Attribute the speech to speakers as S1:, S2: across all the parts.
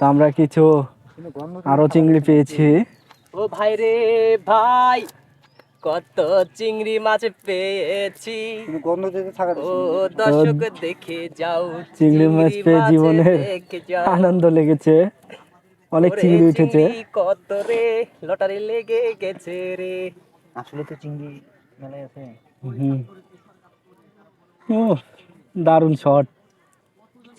S1: তো আমরা কিছু আরও চিংড়ি পেয়েছি।
S2: ও ভাই রে ভাই কত চিংড়ি মাছ পেয়েছি। ও দর্শক দেখে যাও
S1: চিংড়ি মাছ পেয়ে জীবনের আনন্দ লেগেছে। অনেক চিংড়ি উঠেছে।
S2: কত রে লটারি লেগে গেছে রে।
S3: আসলে তো চিংড়ি মেলায় আছে।
S1: ও দারুণ শট।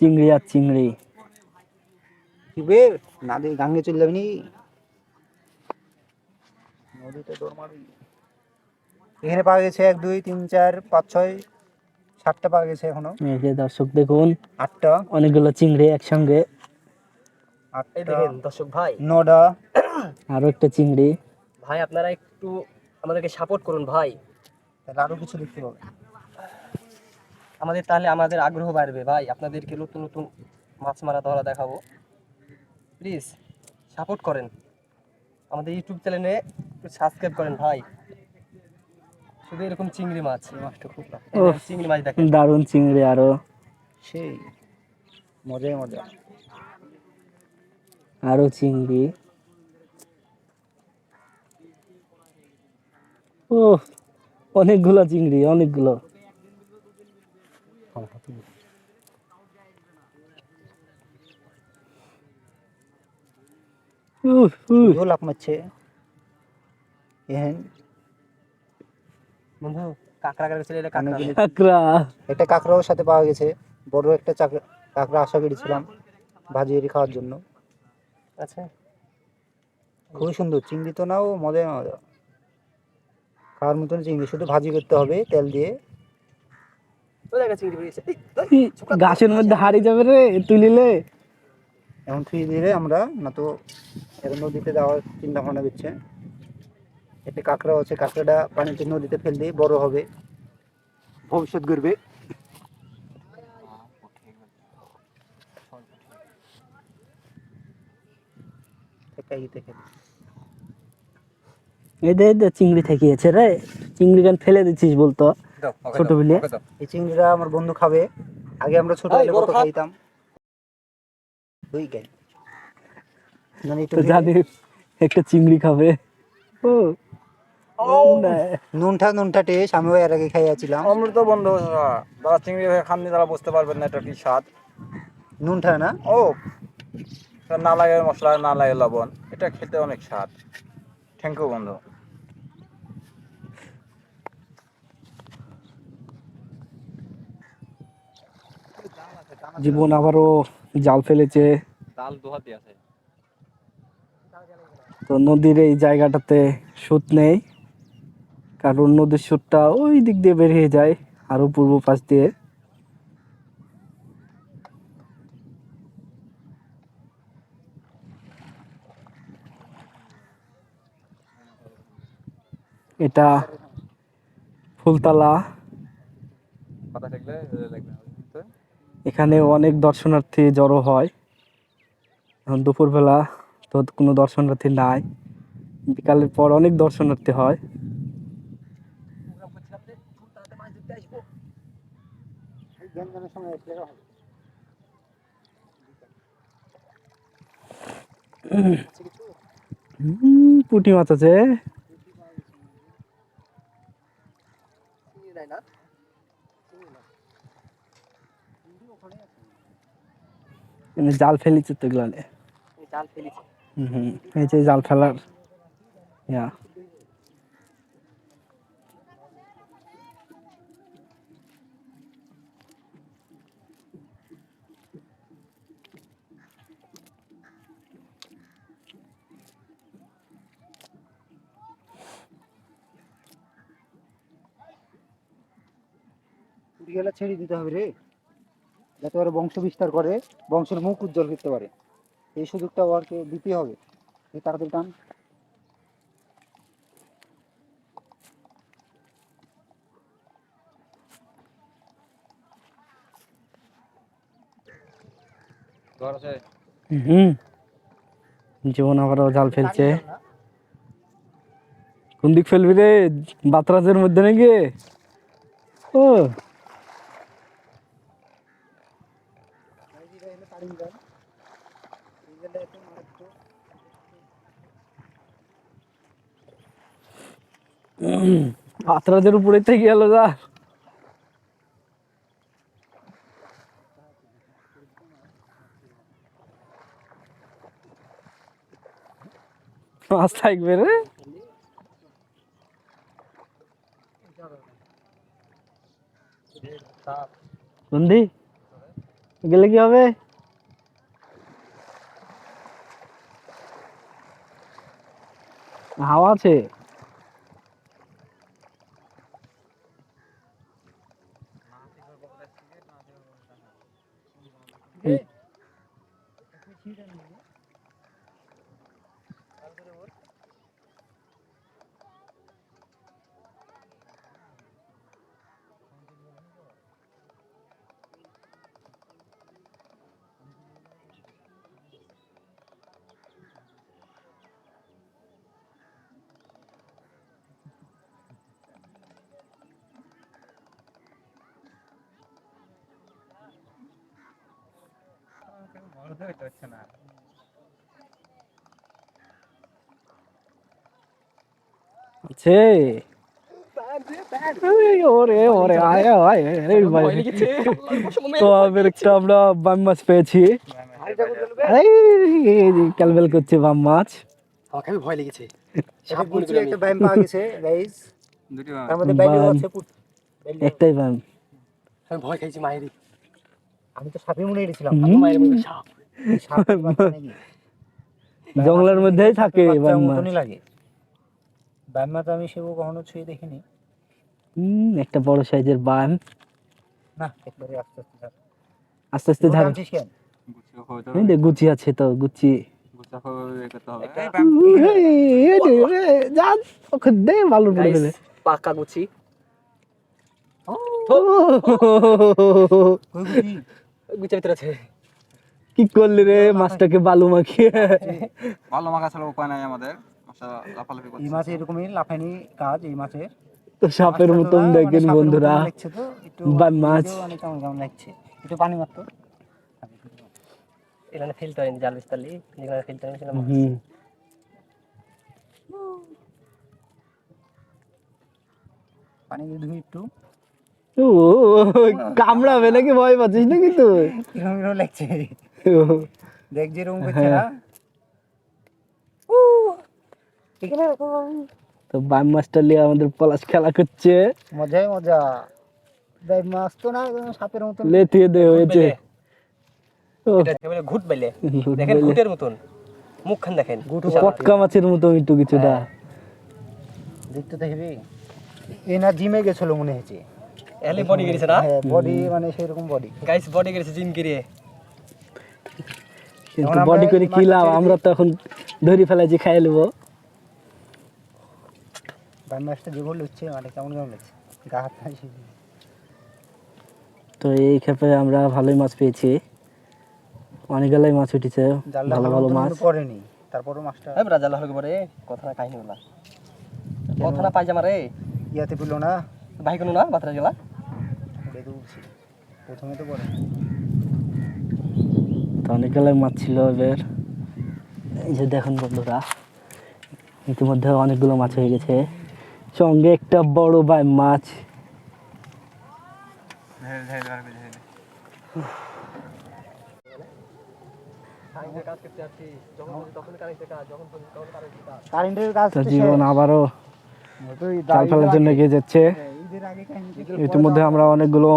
S1: চিংড়ি আর চিংড়ি।
S3: কি না দিয়ে গাঙ্গে চলে যাবি নি। নদীতে দৌড় মারবি? এখানে পাওয়া গেছে এক দুই তিন চার পাঁচ ছয় সাতটা পাওয়া গেছে এখনও।
S1: এই যে দর্শক দেখুন
S3: আটটা।
S1: অনেকগুলো চিংড়ি একসঙ্গে।
S3: আটটা।
S2: দেখেন দর্শক ভাই।
S3: নটা।
S1: আরও একটা চিংড়ি।
S2: ভাই আপনারা একটু আমাদেরকে সাপোর্ট করুন ভাই।
S3: তাহলে আরও কিছু দেখতে পাবে।
S2: আমাদের তাহলে আমাদের আগ্রহ বাড়বে ভাই। আপনাদেরকে নতুন নতুন মাছ মারা ধরা দেখাবো। প্লিজ সাপোর্ট করেন। আমাদের ইউটিউব চ্যানেলে একটু সাবস্ক্রাইব করেন ভাই। শুধু এরকম চিংড়ি মাছ। এই মাছটা খুব চিংড়ি মাছ দেখেন।
S1: দারুণ চিংড়ি আরও।
S3: সেই মজাই মজা।
S1: আরও চিংড়ি। ও অনেকগুলো চিংড়ি অনেকগুলো। উফ।
S3: ঝোল এহেন।
S2: বন্ধু কাঁকড়া কাঁকড়া ছিল এটা কাঁকড়া।
S1: কাঁকড়া।
S3: একটা কাঁকড়াও সাথে পাওয়া গেছে। বড় একটা চাকরা কাঁকড়া আশা করেছিলাম ভাজিয়ে খাওয়ার জন্য।
S2: আচ্ছা।
S3: খুবই সুন্দর। চিংড়ি তো নাও মজাই মজা। খাওয়ার মতন চিংড়ি শুধু ভাজি করতে হবে তেল দিয়ে।
S1: গাছের মধ্যে হারিয়ে যাবে রে তুলিলে।
S3: এখন থুই দিলে আমরা না তো এর নদীতে দেওয়ার চিন্তা ভাবনা দিচ্ছে। এতে কাঁকড়া আছে কাঁকড়াটা পানিতে নদীতে ফেল দিয়ে বড় হবে। ভবিষ্যৎ
S1: দে চিংড়ি থেকিয়েছে রে চিংড়ি গান ফেলে দিচ্ছিস বলতো?
S2: দাও,
S1: ছোট বিলে?
S3: এই চিংড়িটা আমার বন্ধু খাবে। আগে আমরা ছোট কত খাইতাম। দুই গাই
S1: তো একটা চিংড়ি খাবে। ও।
S3: নুনটা নুনটা টেস্ট আমিও এর আগে খাইয়াছিলাম।
S4: অমৃত বন্ধু যারা চিংড়ি খাননি তারা বুঝতে পারবেন না এটা কি স্বাদ।
S3: নুনটা না?
S4: ও। না লাগে মশলা না লাগে লবণ। এটা খেতে অনেক স্বাদ। থ্যাংক ইউ বন্ধু।
S1: জীবন আবারও জাল ফেলেছে।
S4: ডাল দোহাতে আছে।
S1: তো নদীর এই জায়গাটাতে সুত নেই, কারণ নদীর সুতটা ওই দিক দিয়ে বেরিয়ে যায়, আরও পূর্ব পাশ দিয়ে। এটা ফুলতলা। এখানে অনেক দর্শনার্থী জড়ো হয়। দুপুরবেলা তো কোনো দর্শনার্থী নাই। বিকালের পর অনেক দর্শনার্থী হয়। পুঁটি মাছ আছে। জাল ফেলিছে তো এগুলো
S2: জাল ফেলেছি।
S1: হুম এই যে জাল ফেলার ইয়া
S3: ছেড়ে দিতে হবে রে। যাতে ওরা বংশ বিস্তার করে, বংশের মুখ উজ্জ্বল করতে পারে। এই সুযোগটা ওরকে দিতে হবে। এই তাড়াতাড়ি টান।
S1: হুম। জীবন আবারও জাল ফেলছে। কোন দিক ফেলবি রে? বাতরাজের মধ্যে নাকি? ও। আতরাজের উপরে থেকে গেল যা। মাছ থাকবে রে। বন্ধি গেলে কি হবে? হাওয়া আছে। তো আবার একটা আমরা বাম মাছ পেয়েছি। ক্যালবেল করছে বাম মাছ।
S2: আমাকে ভয় লেগেছে।
S3: এটা গুলছি একটা ব্যায়াম পাওয়া গেছে গাইস তার মধ্যে আছে
S1: একটাই বাম।
S2: আমি ভয় খাইছি
S3: আমি তো সাপে মনে সাপের বাচ্চা নাকি?
S1: জঙ্গলের মধ্যেই থাকে
S3: মতনই লাগে। ব্যায়াম মাছ আমি সেও কখনো ছুঁয়ে দেখিনি।
S1: হুম, একটা বড় সাইজের বাম।
S3: না একবারে আস্তে আস্তে থাক।
S1: আস্তে আস্তে ধার গুচি আছে তো গুচি।
S2: পাকা গুছি? গুছের ভিতরে আছে।
S1: কি করলি রে? মাছটাকে বালু মাখিয়ে।
S4: ভালো মাখা ছাড়া উপায় নাই আমাদের।
S3: এই মাছে এরকমই লাফানি কাজ এই মাছের
S1: তো সাপের মতন
S3: মানে
S1: দেখেন বন্ধুরা।
S3: তো, একটু
S1: বাম মাছ।
S3: মানে কেমন কেমন লাগছে? একটু পানি মারতো।
S2: এখানে ফেলতে হয়নি জাল বিস্তারলি। যেখানে হয়নি মাছ।
S3: পানি দিয়ে ধুই একটু।
S1: ও কামড়াবে নাকি? ভয় পাচ্ছিস নাকি তুই?
S3: লাগছে। দেখ যেরকম করছে
S1: হ্যাঁ।
S3: না।
S1: তো বাম নিয়ে আমাদের পলাশ খেলা করছে।
S3: মজাই মজা। দেখ মাছ তো না সাপের মতন।
S1: লেথিয়ে দে হয়েছে।
S2: ঘুট বেলে। দেখেন ঘুটের মতন। মুখখান দেখেন।
S1: পটকা মাছের মতো একটু কিছুটা।
S3: দেখতে তো হেবি। এ না জিমে গেছিল মনে হয়েছে
S2: এলে বডি গেছে না?
S3: হ্যাঁ বডি মানে সেরকম বডি
S2: গাইস বডি গেছে জিম গিয়ে
S1: কিন্তু বডি করে কি লাভ? আমরা তো এখন ধরি ফেলাইছি খাই নেব।
S3: মাছটা যেগুলো লুচ্ছে মানে কেমন কেমন লাগছে গা হাত
S1: তো এই ক্ষেপে আমরা ভালোই মাছ পেয়েছি। অনেকগুলাই মাছ উঠেছে
S3: জালটা
S1: ভালো
S3: ভালো
S1: মাছ।
S3: কিন্তু পড়েনি তারপরও মাছটা
S2: হ্যাঁ রাজা হলে পরে কথা না কাহিনী বলা কথা না পাইজামা রে
S3: ইয়াতে পেল না।
S2: ভাই কোনো না বাতরা গেলা
S3: প্রথমে তো পড়ে
S1: তো অনেকগুলাই মাছ ছিল এবার এই যে দেখুন বন্ধুরা ইতিমধ্যে অনেকগুলো মাছ হয়ে গেছে। সঙ্গে একটা বড় বাই মাছ। জীবন আবারও ফেলার জন্য এগিয়ে যাচ্ছে। ইতিমধ্যে আমরা অনেকগুলো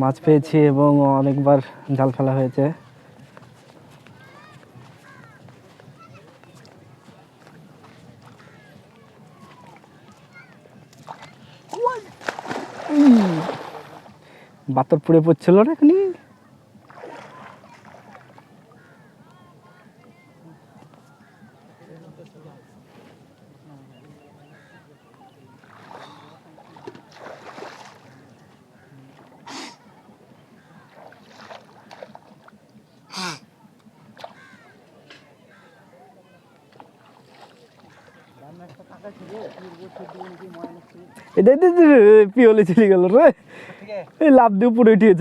S1: মাছ পেয়েছি এবং অনেকবার জাল ফেলা হয়েছে। বাতর পুড়ে পড়ছিল না এখানে? পিওলে চলে গেল রে। এই লাভ দিয়ে উপরে উঠিয়ে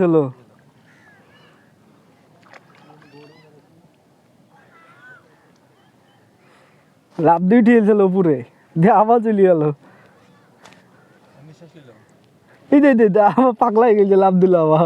S1: লাভ দিয়ে উঠিয়ে চলো উপরে। দে আবার চলে গেল। এই দে দে পাগলা হয়ে গেছে লাভ দিল আবার।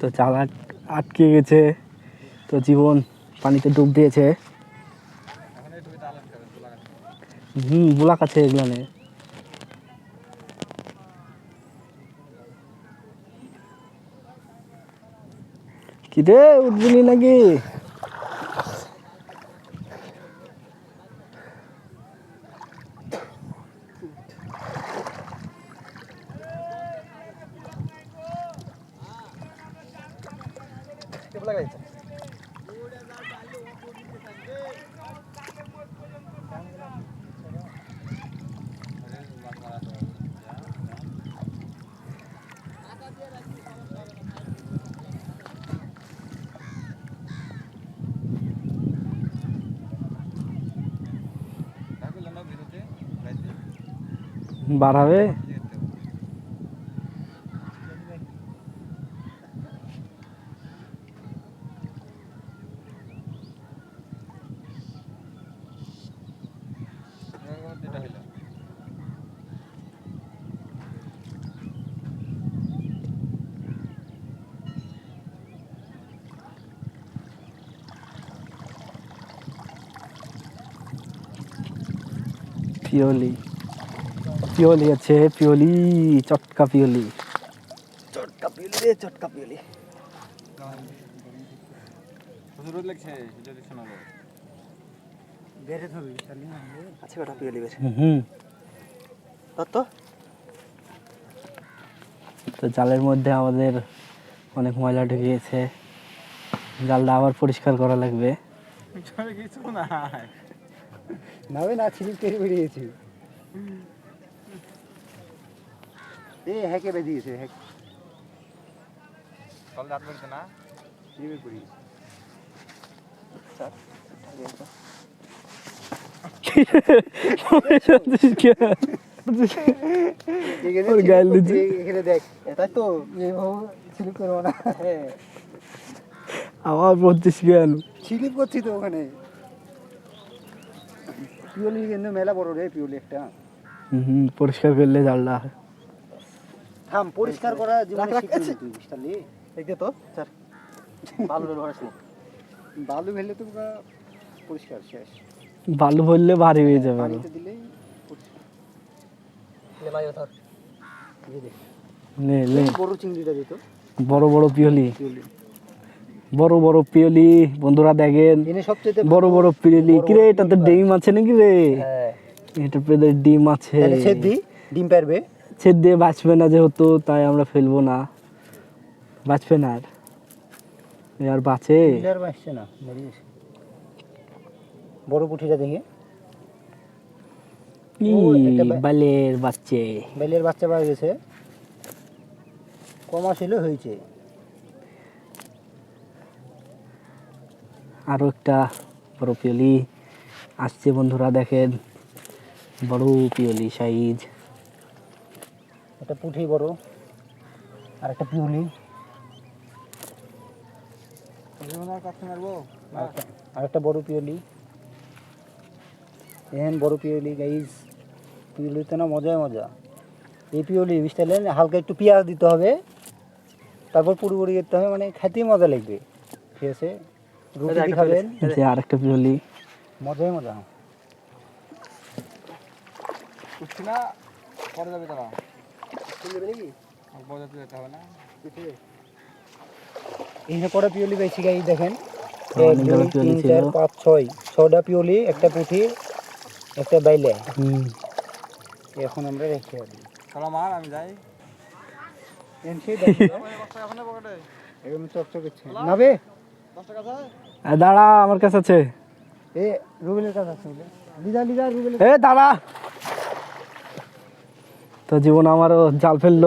S1: তো চাল আটকে গেছে। তো জীবন পানিতে ডুব দিয়েছে। হুম বুলাক আছে এগুলানে। কি রে উঠবি নাকি? বাড়াবে পিওলি। পিওলি আছে পিওলি চটকা পিওলি। চটকা পিওলি রে চটকা পিওলি।
S2: আছে কটা পিওলি বেশ
S1: হুম
S2: তত
S1: তো জালের মধ্যে আমাদের অনেক ময়লা ঢুকে গেছে জালটা আবার পরিষ্কার করা লাগবে।
S4: কিছু না
S3: নাবে না ছিলিপ কেটে বেরিয়েছি। এ হ্যাকে বেরিয়েছে হ্যাক।
S4: কল রাত করতে না?
S3: ছিলিপে পড়ি না।
S2: হ্যাঁ।
S1: আবার পড়ছিস কেন
S3: ছিলিপ করছি তো ওখানে। পিওলি কিন্তু মেলা বড় রে পিওলি একটা।
S1: হুম পরিষ্কার করলে জালটা
S3: থাম পরিষ্কার করা জীবনে শিখবি তুই বুঝতে পারলি
S2: দেখে তো স্যার ভালো
S3: বালু ফেললে তো পরিষ্কার শেষ।
S1: বালু ভরলে ভারী হয়ে যাবে।
S3: পানিতে দিলেই
S2: লে ভাই ধর।
S3: এই
S1: নে লে
S3: বড় চিংড়িটা দিত
S1: বড় বড় পিওলি
S3: পিওলি
S1: বড় বড় পিওলি বন্ধুরা দেখেন বড় বড় পিওলি কি রে এটাতে ডিম আছে নাকি রে?
S2: হ্যাঁ।
S1: এটা পেদের ডিম আছে।
S3: ডিম পারবে।
S1: ছেদ দিয়ে বাঁচবে না যেহেতু তাই আমরা ফেলব না। বাঁচবে না আর। আর বাঁচে?
S3: আসছে না বড় পুঁঠিটা দেখে।
S1: বালের বাচ্চে।
S3: বেলের বাচ্চা পাওয়া গেছে। কমা ছিল হয়েছে।
S1: আরও একটা বড় পিওলি আসছে বন্ধুরা দেখেন। বড় পিওলি সাইজ।
S3: একটা পুঁঠি বড় আর একটা পিউলি। আর একটা বড় পিওলি এহেন বড় পিওলি গাইজ পিওলিতে না মজাই মজা। এই পিওলি বুঝতে হালকা একটু পেঁয়াজ দিতে হবে তারপর পুরোপুরি করতে হবে মানে খেতেই মজা লাগবে। ঠিক আছে? রুটি খাবেন?
S1: আর একটা পিওলি
S3: মজাই মজা।
S4: উঠছি না? পরে যাবে তারা।
S2: শুনবে নাকি?
S4: পরে যেতে যেতে হবে না।
S3: এখানে কটা পিওলি বেশি গাই দেখেন? এক দুই তিন চার পাঁচ ছয়। ছটা পিওলি একটা পুঁটি একটা বাইলে। এখন আমরা রেখে দিই
S4: চলো মার আমি যাই।
S3: এনসি এরকম চকচক করছে নাবে?
S1: এ, দাঁড়া আমার কাছে আছে।
S3: এ রুবেলের কাছে আছে। রুবেলের
S1: এ দাঁড়া। তো জীবন আমারও জাল ফেলল।